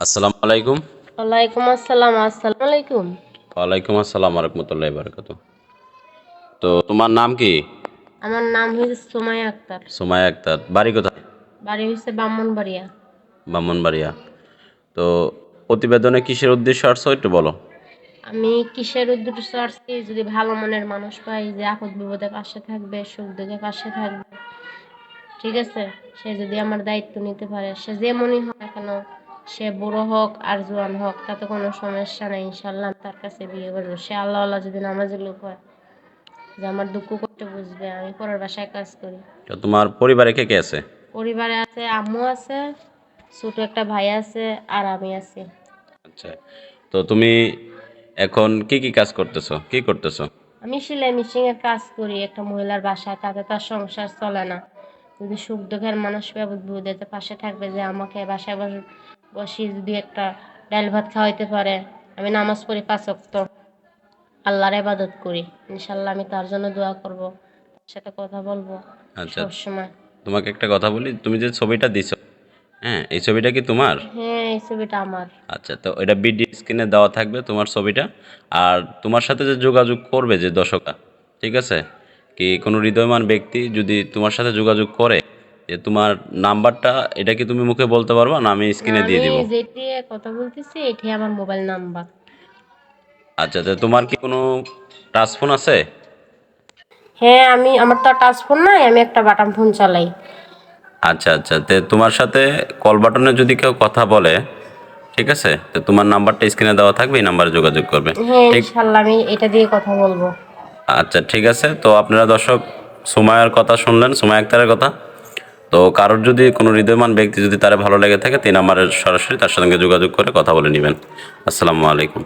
আসসালামু আলাইকুম। ওয়ালাইকুম আসসালাম আসসালামু আলাইকুম। ওয়ালাইকুম আসসালাম রহমতুল্লাহ বারকাত তো তোমার নাম কি? আমার নাম আক্তার। আক্তার। বাড়ি কোথায়? বাড়ি হয়েছে ব্রাহ্মণবাড়িয়া। ব্রাহ্মণবাড়িয়া। তো প্রতিবেদনে কিসের উদ্দেশ্য আসছো একটু বলো। আমি কিসের উদ্দেশ্য আসছি? যদি ভালো মনের মানুষ পাই যে আপদ বিপদে পাশে থাকবে সুখ দুঃখে পাশে থাকবে ঠিক আছে? সে যদি আমার দায়িত্ব নিতে পারে সে যেমনই হয় কেন সে বুড়ো হোক আর জোয়ান হোক তাতে কোনো সমস্যা নেই ইনশাল্লাহ তার কাছে বিয়ে করব। সে আল্লাহ আল্লাহ যদি নামাজি লোক হয় যে আমার দুঃখ করতে বুঝবে আমি পরের বাসায় কাজ করি। তো তোমার পরিবারে কে কে আছে? পরিবারে আছে আম্মু আছে ছোট একটা ভাই আছে আর আমি আছি। আচ্ছা তো তুমি এখন কি কি কাজ করতেছো? কি করতেছো? আমি সেলাই মেশিন এর কাজ করি একটা মহিলার বাসায় তাতে তার সংসার চলে না। যদি সুখ দুঃখের মানুষ বিপদের পাশে থাকবে যে আমাকে বাসায় বস- বসিয়ে যদি একটা ডাল ভাত খাওয়াইতে পারে আমি নামাজ পড়ি পাঁচ ওয়াক্ত। আল্লাহর ইবাদত করি। ইনশাল্লাহ আমি তার জন্য দোয়া করব তার সাথে কথা বলব আচ্ছা। সবসময়। তোমাকে একটা কথা বলি তুমি যে ছবিটা দিছো হ্যাঁ এই ছবিটা কি তোমার? হ্যাঁ এই ছবিটা আমার। আচ্ছা তো এটা বিডি স্ক্রিনে দেওয়া থাকবে তোমার ছবিটা। আর তোমার সাথে যে যোগাযোগ করবে যে দর্শকরা ঠিক আছে? কি কোনো হৃদয়মান ব্যক্তি যদি তোমার সাথে যোগাযোগ করে তোমার নাম্বারটা এটা কি তুমি মুখে বলতে পারবা? না আমি স্ক্রিনে দিয়ে দিব। আমি যেটি কথা বলতেছি এটি আমার মোবাইল নাম্বার আচ্ছা তো তোমার কি কোনো টাচ ফোন আছে? হ্যাঁ আমি আমার তো টাচ ফোন নাই আমি একটা বাটন ফোন চালাই। আচ্ছা আচ্ছা তো তোমার সাথে কল বাটনে যদি কেউ কথা বলে ঠিক আছে? তো তোমার নাম্বারটা স্ক্রিনে দেওয়া থাকবে এই নাম্বারে যোগাযোগ করবে। হ্যাঁ ঠিক আমি এটা দিয়ে কথা বলব। আচ্ছা ঠিক আছে তো আপনারা দর্শক সুমায়ার কথা শুনলেন সুমায়া আক্তারের কথা। তো কারোর যদি কোনো হৃদয়মান ব্যক্তি যদি তারা ভালো লেগে থাকে, তিনি আমার সরাসরি তার সঙ্গে যোগাযোগ করে কথা বলে নেবেন। আসসালামু আলাইকুম।